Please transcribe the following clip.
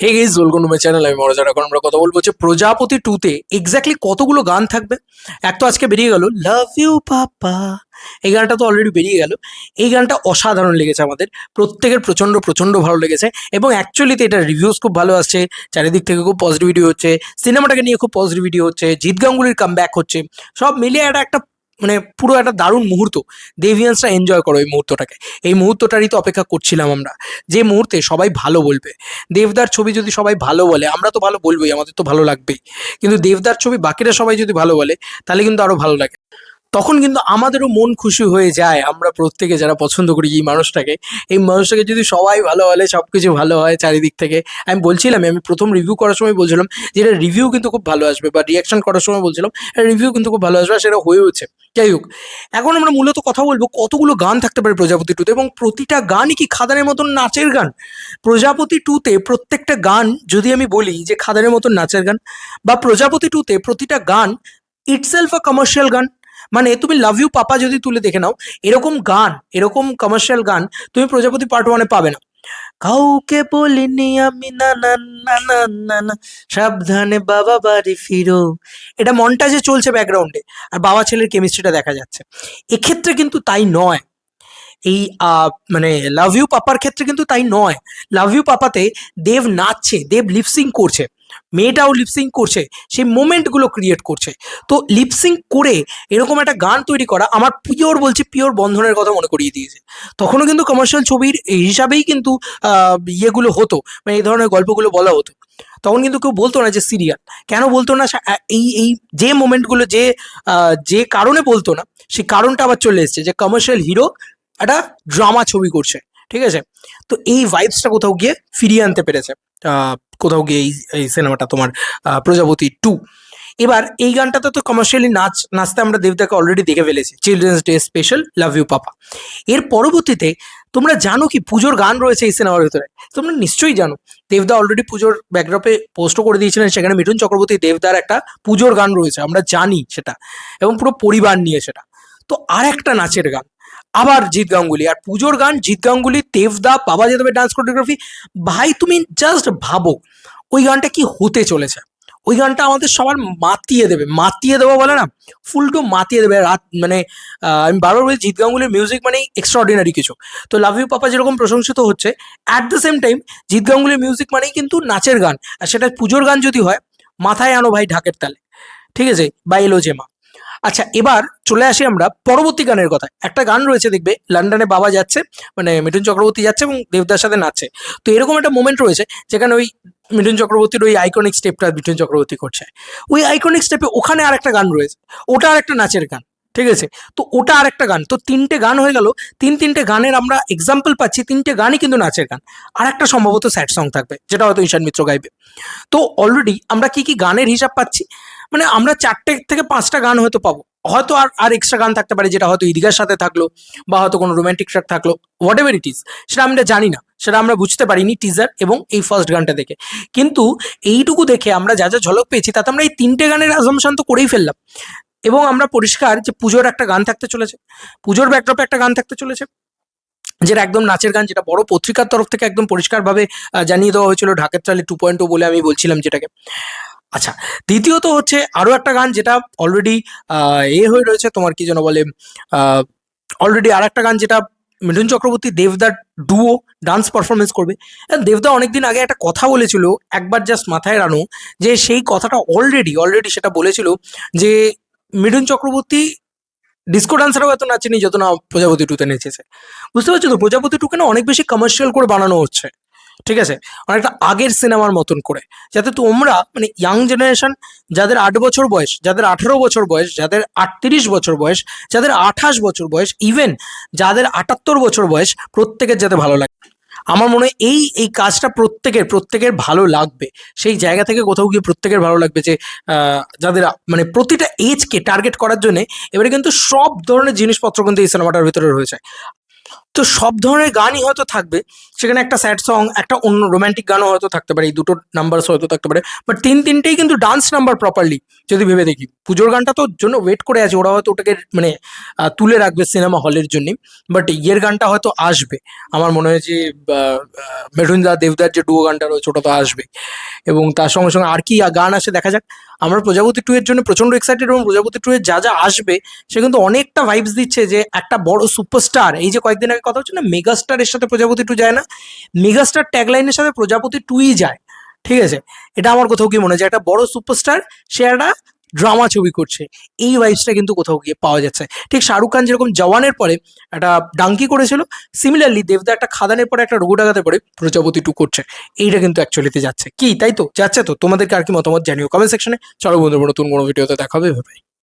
Hey guys welcome to channel আমি মনোজ এখন আমরা কথা বলব যে প্রজাপতি টুতে এক্স্যাক্টলি কতগুলো গান থাকবে। এক তো আজকে বেরিয়ে গেল লাভ ইউ পাপা এই গানটা তো অলরেডি বেরিয়ে গেল। এই গানটা অসাধারণ লেগেছে আমাদের। প্রত্যেকের প্রচণ্ড প্রচণ্ড ভালো লেগেছে। এবং অ্যাকচুয়ালিতে এটা রিভিউস খুব ভালো আসছে। চারিদিক থেকে খুব পজিটিভিটি হচ্ছে। সিনেমাটাকে নিয়ে খুব পজিটিভিটি হচ্ছে। জিৎ গাঙ্গুলির কাম হচ্ছে। সব মিলিয়ে একটা একটা মানে পুরো একটা দারুণ মুহূর্ত। দেভিয়ান্সরা এনজয় করো এই মুহূর্তটাকে। এই মুহূর্তটারই তো অপেক্ষা করছিলাম আমরা। যে মুহূর্তে সবাই ভালো বলবে। দেবদার ছবি যদি সবাই ভালো বলে, আমরা তো ভালো বলবোই, আমাদের তো ভালো লাগবেই। কিন্তু দেবদার ছবি বাকিরা সবাই যদি ভালো বলে, তাহলে কিন্তু আরও ভালো লাগে। তখন কিন্তু আমাদেরও মন খুশি হয়ে যায়। আমরা প্রত্যেকে যারা পছন্দ করি এই মানুষটাকে এই মানুষটাকে যদি সবাই ভালো বলে সব কিছু ভালো হয় চারিদিক থেকে। আমি বলছিলাম আমি প্রথম রিভিউ করার সময় বলছিলাম যে, এটা রিভিউ কিন্তু খুব ভালো আসবে বা রিয়াকশন করার সময় বলছিলাম রিভিউ কিন্তু খুব ভালো আসবে সেটা হয়েওছে যাই হোক, এখন আমরা মূলত কথা বলব কতগুলো গান থাকতে পারে প্রজাপতি টুতে এবং প্রতিটা গানই কি খাদানের মতন নাচের গান? প্রজাপতি টুতে প্রত্যেকটা গান যদি আমি বলি যে খাদানের মতন নাচের গান বা প্রজাপতি টুতে প্রতিটা গান ইটসেলফ আ কমার্শিয়াল গান মানে তুমি লাভ ইউ পাপা যদি তুলে দেখে নাও, এরকম গান, এরকম কমার্শিয়াল গান তুমি প্রজাপতি পার্ট ওয়ানে পাবে না। কাউকে বলিনি আমি, না না না না না সাবধানে বাবা বাড়ি ফিরো। এটা মনটা যে চলছে ব্যাকগ্রাউন্ডে আর বাবা ছেলের কেমিস্ট্রিটা দেখা যাচ্ছে। এক্ষেত্রে কিন্তু তাই নয়। এই মানে লাভ ইউ পাপার ক্ষেত্রে কিন্তু তাই নয়। লাভ ইউ পাপাতে দেব নাচছে, দেব লিপসিং করছে। মেয়েটাও লিপসিং করছে, সেই মোমেন্টগুলো ক্রিয়েট করছে। তো লিপসিং করে এরকম একটা গান তৈরি করা আমার পিওর বলছি, পিওর বন্ধনের কথা মনে করিয়ে দিয়েছে। তখনও কিন্তু কমার্শিয়াল ছবির হিসাবেই কিন্তু ইয়েগুলো হতো মানে এই ধরনের গল্পগুলো বলা হতো। তখন কিন্তু কেউ বলতো না যে সিরিয়াল কেন বলতো না এই এই যে মোমেন্টগুলো যে যে কারণে বলতো না, সেই কারণটা আবার চলে এসছে যে কমার্শিয়াল হিরো একটা ড্রামা ছবি করছে, ঠিক আছে? তো এই ভাইবসটা কোথাও গিয়ে ফিরিয়ে আনতে পেরেছে। কোথাও গিয়ে এই এই সিনেমাটা তোমার প্রজাপতি টু এবার এই গানটাতে তো কমার্শিয়ালি নাচ, নাচতে আমরা দেবদাকে অলরেডি দেখে ফেলেছি। Children's day special love you papa এর পরবর্তীতে তোমরা জানো কি পুজোর গান রয়েছে এই সিনেমার ভিতরে? তোমরা নিশ্চয়ই জানো। দেবদা অলরেডি পুজোর ব্যাকড্রপে পোস্টও করে দিয়েছিলেন, সেখানে মিঠুন চক্রবর্তী দেবদার একটা পুজোর গান রয়েছে। আমরা জানি সেটা। এবং পুরো পরিবার নিয়ে সেটা। তো আর একটা নাচের গান। আবার জিৎ গাঙ্গুলি। আর পুজোর গান, জিৎ গাঙ্গুলি দেবদা বাবা যাদবের ডান্স কোরিওগ্রাফি ভাই তুমি জাস্ট ভাবো, ওই গানটা কি হতে চলেছে? ওই গানটা আমাদের সবার মাতিয়ে দেবে। মাতিয়ে দেবো বলে না ফুলটু মাতিয়ে দেবে। রাত মানে আমি বারবার বলি জিৎ গাঙ্গুলির মিউজিক মানে এক্সট্রাঅর্ডিনারি কিছু। তো লাভ ইউ পাপা যেরকম প্রশংসিত হচ্ছে at the same time Jeet গাঙ্গুলির music মানেই কিন্তু নাচের গান। আর সেটা পুজোর গান যদি হয়, মাথায় আনো ভাই ঢাকের তালে। ঠিক আছে? বা এলো জেমা আচ্ছা এবার চলে আসি আমরা পরবর্তী গানের কথা একটা গান রয়েছে, দেখবে, লন্ডনে বাবা যাচ্ছে মানে মিঠুন চক্রবর্তী যাচ্ছে এবং দেবদার সাথে নাচছে। তো এরকম একটা মোমেন্ট রয়েছে, যেখানে ওই মিঠুন চক্রবর্তীর ওই আইকনিক স্টেপটা মিঠুন চক্রবর্তী করছে। ওই আইকনিক স্টেপে ওখানে আর একটা গান রয়েছে, ওটা আর একটা নাচের গান, ঠিক আছে? তো ওটা আর একটা গান, তো তিনটে গান হয়ে গেল, তিন তিনটে গানের আমরা এক্সাম্পল পাচ্ছি, তিনটে গানই কিন্তু নাচের গান। আর একটা সম্ভবত স্যাড সং থাকবে, যেটা হয়তো ঈশান মিত্র গাইবে। তো অলরেডি আমরা কি কি গানের হিসাব পাচ্ছি? মানে আমরা চারটে থেকে পাঁচটা গান হয়তো পাবো। হয়তো আর আর এক্সট্রা গান থাকতে পারে যেটা হয়তো ঈদগার সাথে থাকল বা হয়তো কোনো রোমান্টিক ট্র্যাক থাকল হোয়াট এভার ইট ইজ সেটা আমরা জানি না, সেটা আমরা বুঝতে পারিনি টিজার এবং এই ফার্স্ট গানটা দেখে। কিন্তু এইটুকু দেখে আমরা যা যা ঝলক পেয়েছি, তাতে আমরা এই তিনটে গানের আজমশান তো করেই ফেললাম। এবং আমরা পরিষ্কার যে পুজোর একটা গান থাকতে চলেছে, পুজোর ব্যাকড্রপে একটা গান থাকতে চলেছে, যেটা একদম নাচের গান, যেটা বড় পত্রিকার তরফ থেকে একদম পরিষ্কারভাবে জানিয়ে দেওয়া হয়েছিল ঢাকের চালে টু পয়েন্ট বলে আমি বলছিলাম যেটাকে। আচ্ছা দ্বিতীয়ত হচ্ছে আরও একটা গান যেটা অলরেডি এ হয়ে রয়েছে তোমার কি যেন বলে অলরেডি আর একটা গান যেটা মিঠুন চক্রবর্তী দেবদার ডুও ডান্স পারফরমেন্স করবে। দেবদা অনেকদিন আগে একটা কথা বলেছিল, একবার জাস্ট মাথায় রানো, যে সেই কথাটা অলরেডি অলরেডি সেটা বলেছিল যে মিঠুন চক্রবর্তী ডিস্কো ডান্সারও এত নাচেনি যত না প্রজাপতি টুতে নেচেছে। বুঝতে পারছ তো? প্রজাপতি টুকে না অনেক বেশি কমার্শিয়াল করে বানানো হচ্ছে। ঠিক আছে? অনেকটা আগের সিনেমার মতন করে। যাতে তোমরা মানে ইয়াং জেনারেশন যাদের আট বছর বয়স, যাদের আঠেরো বছর বয়স, যাদের আটত্রিশ বছর বয়স, যাদের আঠাশ বছর বয়স ইভেন যাদের আটাত্তর বছর বয়স, প্রত্যেকের যাতে ভালো লাগে। আমার মনে হয় এই এই কাজটা প্রত্যেকের প্রত্যেকের ভালো লাগবে। সেই জায়গা থেকে কোথাও গিয়ে প্রত্যেকের ভালো লাগবে যে যাদের মানে প্রতিটা এজকে টার্গেট করার জন্য এবারে কিন্তু সব ধরনের জিনিসপত্র কিন্তু এই সিনেমাটার ভিতরে রয়েছে। তো সব ধরনের গানই হয়তো থাকবে। সেখানে একটা স্যাড সং, একটা অন্য রোম্যান্টিক গানও হয়তো থাকতে পারে, এই দুটো নাম্বারস হয়তো থাকতে পারে। বাট তিন তিনটেই কিন্তু ডান্স নাম্বার প্রপারলি যদি ভেবে দেখি। পুজোর গানটা তো জন্য ওয়েট করে আছে, ওরা হয়তো ওটাকে মানে তুলে রাখবে সিনেমা হলের জন্য। বাট ইয়ের গানটা হয়তো আসবে। আমার মনে হয় যে মেঠুনদা দেবদার যে ডুয়ো গানটা রয়েছে, ওটা তো আসবে এবং তার সঙ্গে সঙ্গে আর কি গান আসে দেখা যাক। আমরা প্রজাপতি টু এর জন্য প্রচণ্ড এক্সাইটেড এবং প্রজাপতি টু এর যা যা আসবে, সে কিন্তু অনেকটা ভাইবস দিচ্ছে যে একটা বড় সুপারস্টার এই যে কয়েকদিন আগে কথা হচ্ছে না মেগাস্টার এর সাথে প্রজাপতি টু যায় না মেগাস্টার ট্যাগলাইনের সাথে প্রজাপতি টুই যায়, ঠিক আছে? এটা আমার কোথাও কি মনে হয় একটা বড় সুপারস্টার সে একটা ড্রামা ছবি করছে। এই ভাইবসটা কিন্তু কোথাও গিয়ে পাওয়া যাচ্ছে। ঠিক শাহরুখ খান যেরকম জওয়ানের পরে একটা ডাঙ্কি করেছিল সিমিলারলি দেবদা একটা খাদানের পরে একটা রোগ ডাকাতে পরে প্রজাপতি টু করছে। এইটা কিন্তু অ্যাকচুয়ালিতে যাচ্ছে। কি? তাই তো? যাচ্ছে তো? তোমাদেরকে আর কি মতামত জানিও। কমেন্ট সেকশনে চলো বন্ধুরা, নতুন কোনো ভিডিওতে দেখাবে ভাই